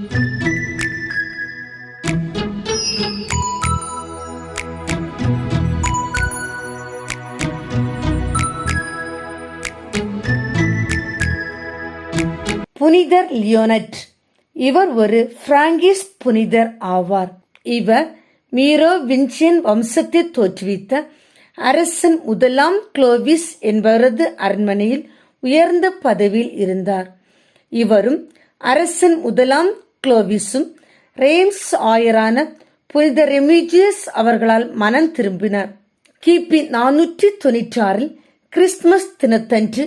புனிதர் லியோனட். இவர் ஒரு பிராங்கிஸ் புனிதர் ஆவார். இவர் மீரோ வின்சின் வம்சத்தை தோற்றுவித்த அரசன் முதலாம் குளோவிஸ் என்பவரது அரண்மனையில் உயர்ந்த பதவியில் இருந்தார். இவரும் அரசன் முதலாம் குளோவிஸும் ரேம்ஸ் ஆயரான புனித ரெமிஜியஸ் அவர்களால் மனம் திரும்பினர். கிபி நானூற்றி தொன்னூற்றி ஆறில் கிறிஸ்துமஸ் தினத்தன்று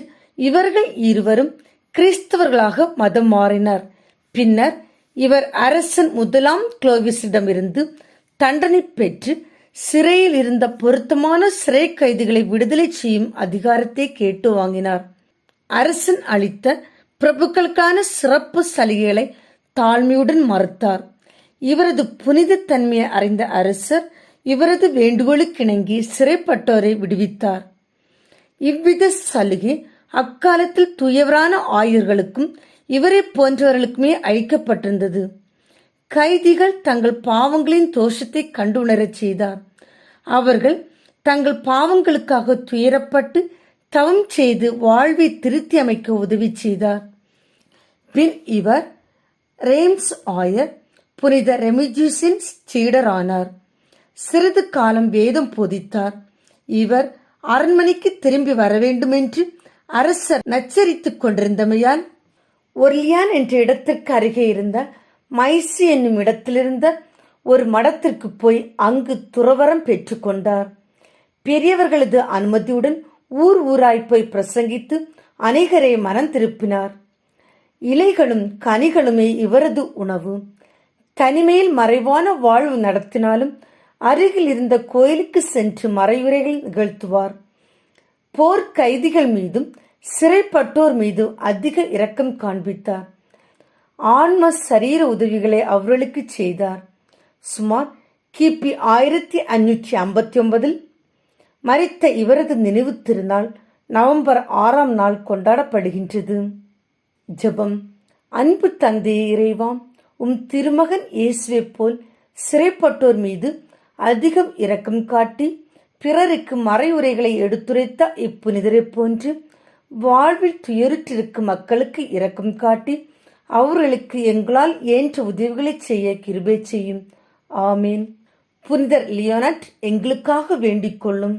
இவர்கள் இருவரும் கிறிஸ்தவர்களாக மதம் மாறினர். பின்னர் இவர் அரசன் முதலாம் குளோவிஸிடமிருந்து தண்டனை பெற்று சிறையில் இருந்த பொருத்தமான சிறை கைதிகளை விடுதலை செய்யும் அதிகாரத்தை கேட்டு வாங்கினார். அரசன் அளித்த பிரபுக்களுக்கான சிறப்பு சலுகைகளை தாழ்மையுடன் மறுத்தார். இவரது புனித தன்மையை அறிந்த அரசர் இவரது வேண்டுகோளுக்கிணங்கி சிறைப்பட்டோரை விடுவித்தார். இவ்வித சலுகை அக்காலத்தில் துயவரான ஆயர்களுக்கும் இவரை போன்றவர்களுக்குமே அளிக்கப்பட்டிருந்தது. கைதிகள் தங்கள் பாவங்களின் தோஷத்தை கண்டுணரச் செய்தார். அவர்கள் தங்கள் பாவங்களுக்காக துயரப்பட்டு தவம் செய்து வாழ்வை திருத்தி அமைக்க உதவி செய்தார். பின் இவர் ரேம்ஸ் ஆயர் புனித ரெமிஜியூஸின் சீடரானார். சிறிது காலம் வேதம் போதித்தார். இவர் அரண்மனைக்கு திரும்பி வர வேண்டுமென்று அரசர் நச்சரித்துக் கொண்டிருந்தமையால் ஒர்லியான் என்ற இடத்திற்கு அருகே இருந்த மைசி என்னும் இடத்திலிருந்த ஒரு மடத்திற்கு போய் அங்கு துறவரம் பெற்றுக்கொண்டார் பெரியவர்களது அனுமதியுடன் ஊர் ஊராய் போய் பிரசங்கித்து அநேகரை மனம் திருப்பினார். இலைகளும் கனிகளுமே இவரது உணவு. தனிமையில் மறைவான வாழ்வு நடத்தினாலும் அருகில் இருந்த கோயிலுக்கு சென்று மறைவுரைகள் நிகழ்த்துவார். போர் கைதிகள் மீதும் சிறைப்பட்டோர் மீது அதிக இரக்கம் காண்பித்தார். ஆன்ம சரீர உதவிகளை அவர்களுக்கு செய்தார். சுமார் கிபி ஆயிரத்தி அஞ்சூற்றி ஐம்பத்தி ஒன்பதில் மறைத்த இவரது நினைவு திருநாள் நவம்பர் ஆறாம் நாள் கொண்டாடப்படுகின்றது. ஜெபம். அன்பு தந்தை இறைவாம் உம் திருமகன் இயேசுவை போல் சிறைப்பட்டோர் மீது அதிகம் இரக்கம் காட்டி பிறருக்கு மறையுரைகளை எடுத்துரைத்த இப்புனிதரை போன்று வாழ்வில் துயருற்றிருக்கும் மக்களுக்கு இரக்கம் காட்டி அவர்களுக்கு எங்களால் ஏன்ற உதவிகளை செய்ய கிருபை செய்யும். ஆமீன். புனிதர் லியோனட் எங்களுக்காக வேண்டிக் கொள்ளும்.